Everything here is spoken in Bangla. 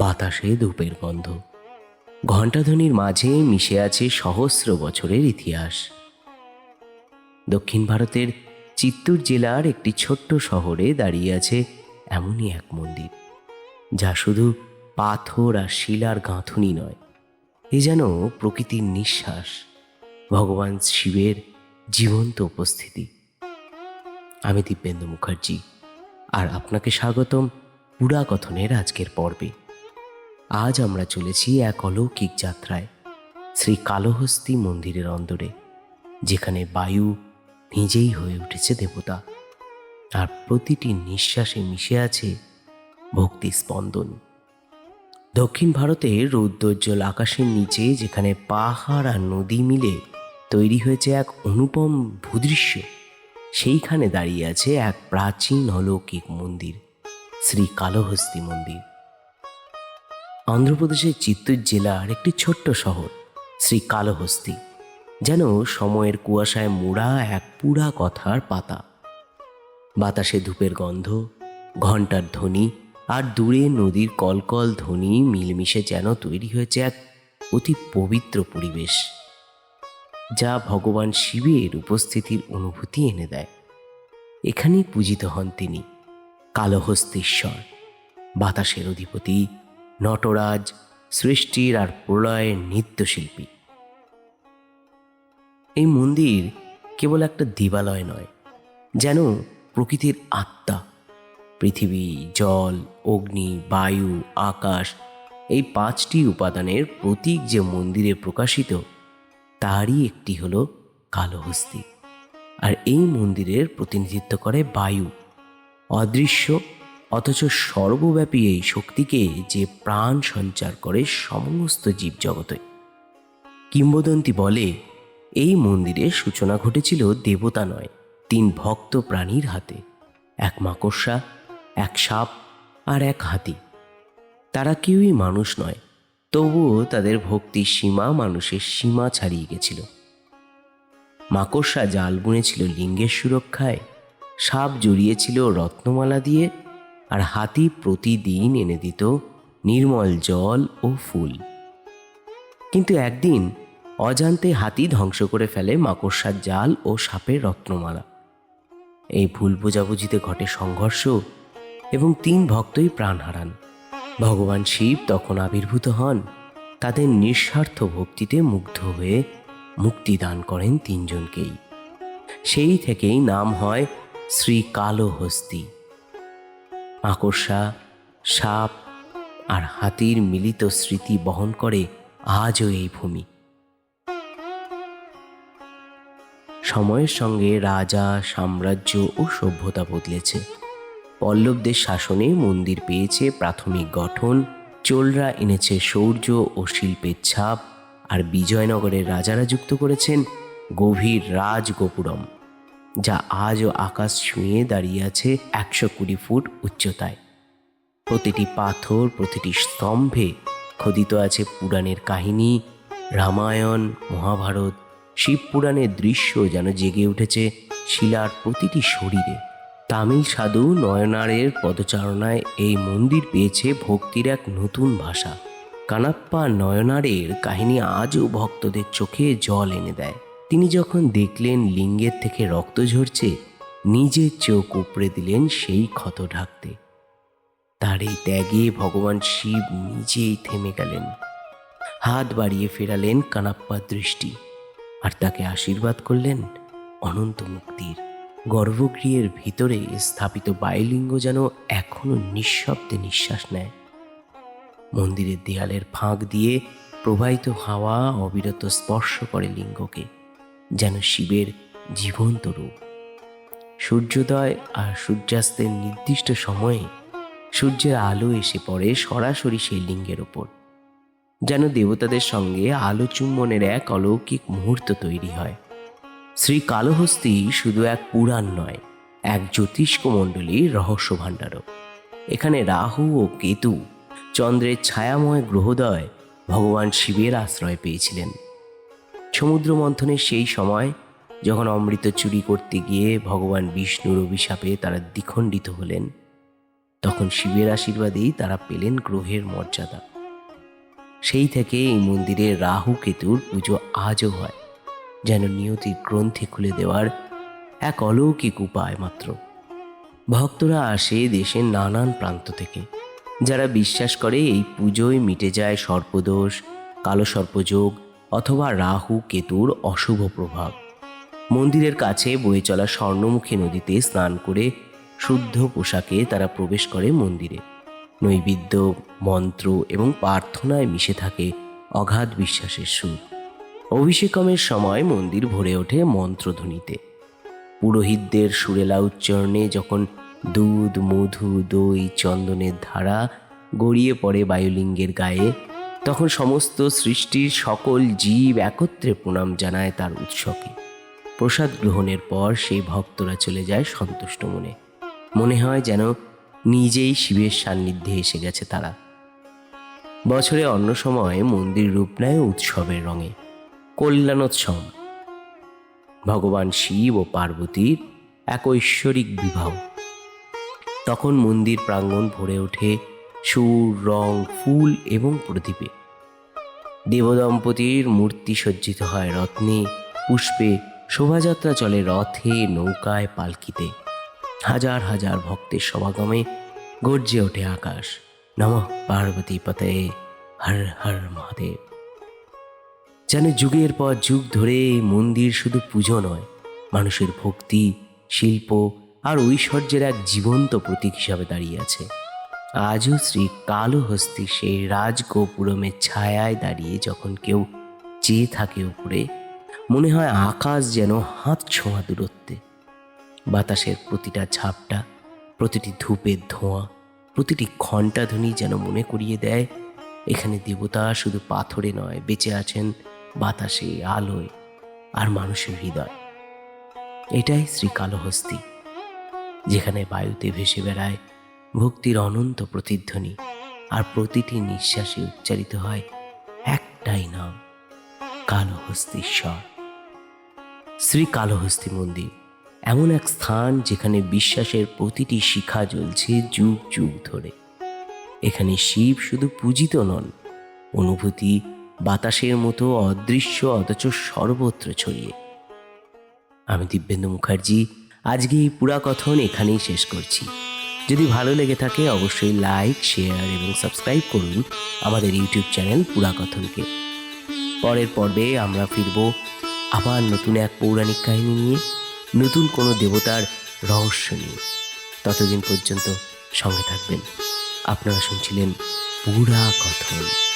বাতাসে ধূপের গন্ধ। ঘণ্টাধ্বনির মাঝে মিশে আছে সহস্র বছরের ইতিহাস। দক্ষিণ ভারতের চিত্তুর জেলার একটি ছোট্ট শহরে দাঁড়িয়ে আছে এমনই এক মন্দির, যা শুধু পাথর আর শিলার গাঁথুনি নয়, এ যেন প্রকৃতির নিঃশ্বাস, ভগবান শিবের জীবন্ত উপস্থিতি। আমি দিব্যেন্দু মুখার্জি, আর আপনাকে স্বাগতম পুরাকথনের আজকের পর্বে। আজ আমরা চলেছি এক অলৌকিক যাত্রায়, শ্রী কালহস্তি মন্দিরের অন্দরে, যেখানে বায়ু নিজেই হয়ে উঠেছে দেবতা। আর প্রতিটি নিঃশ্বাসে মিশে আছে ভক্তি স্পন্দন। দক্ষিণ ভারতের রৌদ্রোজ্জ্বল আকাশের নিচে, যেখানে পাহাড় আর নদী মিলে তৈরি হয়েছে এক অনুপম ভূদৃশ্য, সেইখানে দাঁড়িয়ে আছে এক প্রাচীন অলৌকিক মন্দির, শ্রী কালহস্তি মন্দির। অন্ধ্রপ্রদেশের চিত্তুর জেলার একটি ছোট্ট শহর, শ্রী কালহস্তি, যেন সময়ের কুয়াশায় মোড়া এক পুরা কথার পাতা। বাতাসে ধূপের গন্ধ, ঘণ্টার ধ্বনি আর দূরে নদীর কলকল ধ্বনি মিলমিশে যেন তৈরি হয়েছে এক অতি পবিত্র পরিবেশ, যা ভগবান শিবের উপস্থিতির অনুভূতি এনে দেয়। এখানেই পূজিত হন তিনি, কালহস্তীশ্বর, বাতাসের অধিপতি নটরাজ সৃষ্টির আর প্রলয়ের নৃত্যশিল্পী। এই মন্দির কেবল একটা দেবালয় নয়, যেন প্রকৃতির আত্মা, পৃথিবী, জল, অগ্নি, বায়ু, আকাশ, এই পাঁচটি উপাদানের প্রতীক যে মন্দিরে প্রকাশিত, তারই একটি হলো কালহস্তি। আর এই মন্দিরের প্রতিনিধিত্ব করে বায়ু, অদৃশ্য অথচ সর্বব্যাপী এই শক্তিকে যে প্রাণ সঞ্চার করে সমস্ত জীবজগতে। কিংবদন্তি বলে, এই মন্দিরের সূচনা ঘটেছিল দেবতা নয়, তিন ভক্ত প্রাণীর হাতে, এক মাকড়সা, এক সাপ আর এক হাতি। তারা কেউই মানুষ নয়, তবুও তাদের ভক্তির সীমা মানুষের সীমা ছাড়িয়ে গেছিল। মাকড়সা জাল বুনেছিল লিঙ্গের সুরক্ষায়, সাপ জড়িয়েছিল রত্নমালা দিয়ে আর হাতি প্রতিদিন এনে দিত নির্মল জল ও ফুল। কিন্তু একদিন অজান্তে হাতি ধ্বংস করে ফেলে মাকড়সার জাল ও সাপের রত্নমালা। এই ভুল বোঝাবুঝিতে ঘটে সংঘর্ষ এবং তিন ভক্তই প্রাণ হারান। ভগবান শিব তখন আবির্ভূত হন, তাদের নিঃস্বার্থ ভক্তিতে মুগ্ধ হয়ে মুক্তি দান করেন তিনজনকেই। সেই থেকেই নাম হয় শ্রী কালহস্তি মাকড়সা সাপ আর হাতির মিলিত স্মৃতি বহন করে আজও এই ভূমি। সময়ের সঙ্গে রাজা, সাম্রাজ্য ও সভ্যতা বদলেছে। পল্লবদের শাসনে মন্দির পেয়েছে প্রাথমিক গঠন, চোলরা এনেছে শৌর্য ও শিল্পের ছাপ, আর বিজয়নগরের রাজারা যুক্ত করেছেন গভীর রাজগোপুরম। যা আজও আকাশ ছুঁয়ে দাঁড়িয়ে আছে একশো কুড়ি ফুট উচ্চতায়। প্রতিটি পাথর, প্রতিটি স্তম্ভে খোদিত আছে পুরাণের কাহিনী, রামায়ণ, মহাভারত। শিব পুরাণের দৃশ্য যেন জেগে উঠেছে শিলার প্রতিটি শরীরে। তামিল সাধু নয়নারের পদচারণায় এই মন্দির পেয়েছে ভক্তির এক নতুন ভাষা। কানাপ্পা নয়নারের কাহিনী আজও ভক্তদের চোখে জল এনে দেয়। তিনি যখন দেখলেন লিঙ্গের থেকে রক্ত ঝরছে, নিজের চোখ উপড়ে দিলেন সেই ক্ষত ঢাকতে। তার এই ত্যাগে ভগবান শিব নিজেই থেমে গেলেন। হাত বাড়িয়ে ফেরালেন কানাপ্পার দৃষ্টি আর তাকে আশীর্বাদ করলেন অনন্ত মুক্তির। গর্ভগৃহের ভিতরে স্থাপিত বায়ুলিঙ্গ যেন এখনও নিঃশব্দে নিঃশ্বাস নেয়। মন্দিরের দেয়ালের ফাঁক দিয়ে প্রবাহিত হাওয়া অবিরত স্পর্শ করে লিঙ্গকে। যেন শিবের জীবন্ত রূপ। সূর্যোদয় আর সূর্যাস্তের নির্দিষ্ট সময়ে সূর্যের আলো এসে পড়ে সরাসরি সেই লিঙ্গের ওপর, যেন দেবতাদের সঙ্গে আলো চুম্বনের এক অলৌকিক মুহূর্ত তৈরি হয়। শ্রী কালহস্তি শুধু এক পুরাণ নয়, এক জ্যোতিষ্ক মণ্ডলীর রহস্য ভাণ্ডারও। এখানে রাহু ও কেতু চন্দ্রের ছায়াময় গ্রহদয় ভগবান শিবের আশ্রয় পেয়েছিলেন। সমুদ্র মন্থনের সেই সময়, যখন অমৃত চুরি করতে গিয়ে ভগবান বিষ্ণুর অভিশাপে তারা দ্বিখণ্ডিত হলেন, তখন শিবের আশীর্বাদেই তারা পেলেন গ্রহের মর্যাদা। সেই থেকে এই মন্দিরে রাহু কেতুর পুজো আজও হয়, যেন নিয়তির গ্রন্থি খুলে দেওয়ার এক অলৌকিক উপায় মাত্র। ভক্তরা আসে দেশের নানান প্রান্ত থেকে, যারা বিশ্বাস করে এই পুজোয় মিটে যায় সর্পদোষ কালো সর্পযোগ অথবা রাহু, কেতুর অশুভ প্রভাব। মন্দিরের কাছে বয়ে চলা স্বর্ণমুখী নদীতে স্নান করে শুদ্ধ পোশাকে তারা প্রবেশ করে মন্দিরে। নৈবেদ্য, মন্ত্র এবং প্রার্থনায় মিশে থাকে অগাধ বিশ্বাসের সুর। অভিষেকমের সময় মন্দির ভরে ওঠে মন্ত্রধ্বনিতে। পুরোহিতদের সুরেলা উচ্চারণে যখন দুধ, মধু, দই, চন্দনের ধারা গড়িয়ে পড়ে বায়ুলিঙ্গের গায়ে তখন সমস্ত সৃষ্টির সকল জীব একত্রে প্রণাম জানায় তার উৎসকে। প্রসাদ গ্রহণের পর সেই ভক্তরা চলে যায় সন্তুষ্ট মনে। মনে হয় যেন নিজেই শিবের সান্নিধ্যে এসে গেছে তারা। বছরে অন্য সময় মন্দির রূপ নেয় উৎসবের রঙে। কল্যাণোৎসব। ভগবান শিব ও পার্বতীর এক ঐশ্বরিক বিবাহ। তখন মন্দির প্রাঙ্গণ ভরে ওঠে সুর, রং, ফুল এবং প্রদীপে। দেবদম্পতির মূর্তি সজ্জিত হয় রত্নে, পুষ্পে, শোভাযাত্রা চলে রথে, নৌকায়, পালকিতে। হাজার হাজার ভক্তের সমাগমে গর্জে ওঠে আকাশ। নম পার্বতী পতে, হর হর মহাদেব। যেন যুগের পর যুগ ধরে মন্দির শুধু পুজো নয়, মানুষের ভক্তি, শিল্প আর ঐশ্বর্যের এক জীবন্ত প্রতীক হিসাবে দাঁড়িয়ে আছে। আজও শ্রী কালহস্তি সেই রাজগোপুরমের ছায়ায় দাঁড়িয়ে যখন কেউ চেয়ে থাকে উপরে, মনে হয় আকাশ যেন হাত ছোঁয়া দূরত্বে। বাতাসের প্রতিটা ঝাপটা, প্রতিটি ধূপের ধোঁয়া, প্রতিটি ঘণ্টাধ্বনি যেন মনে করিয়ে দেয়, এখানে দেবতা শুধু পাথরে নয়, বেঁচে আছেন বাতাসে, আলোয় আর মানুষের হৃদয়। এটাই শ্রীকালহস্তি যেখানে বায়ুতে ভেসে বেড়ায় ভক্তির অনন্ত প্রতিধ্বনি আর প্রতিটি নিঃশ্বাসে উচ্চারিত হয় একটাই নাম কালহস্তীশ্বর শ্রী কালহস্তি মন্দির, এমন এক স্থান যেখানে বিশ্বাসের প্রতিটি শিখা জ্বলছে যুগ যুগ ধরে। এখানে শিব শুধু পূজিত নন, অনুভূতি বাতাসের মতো অদৃশ্য অথচ সর্বত্র ছড়িয়ে। আমি দিব্যেন্দু মুখার্জি, আজকে এই পুরাকথন এখানেই শেষ করছি। যদি ভালো লেগে থাকে, অবশ্যই লাইক শেয়ার এবং সাবস্ক্রাইব করুন আমাদের ইউটিউব চ্যানেল পুরাকথনকে পরের পর্বে আমরা ফিরব আবার নতুন এক পৌরাণিক কাহিনী নিয়ে, নতুন কোনো দেবতার রহস্য নিয়ে। ততদিন পর্যন্ত সঙ্গে থাকবেন। আপনারা শুনছিলেন পুরা কথন।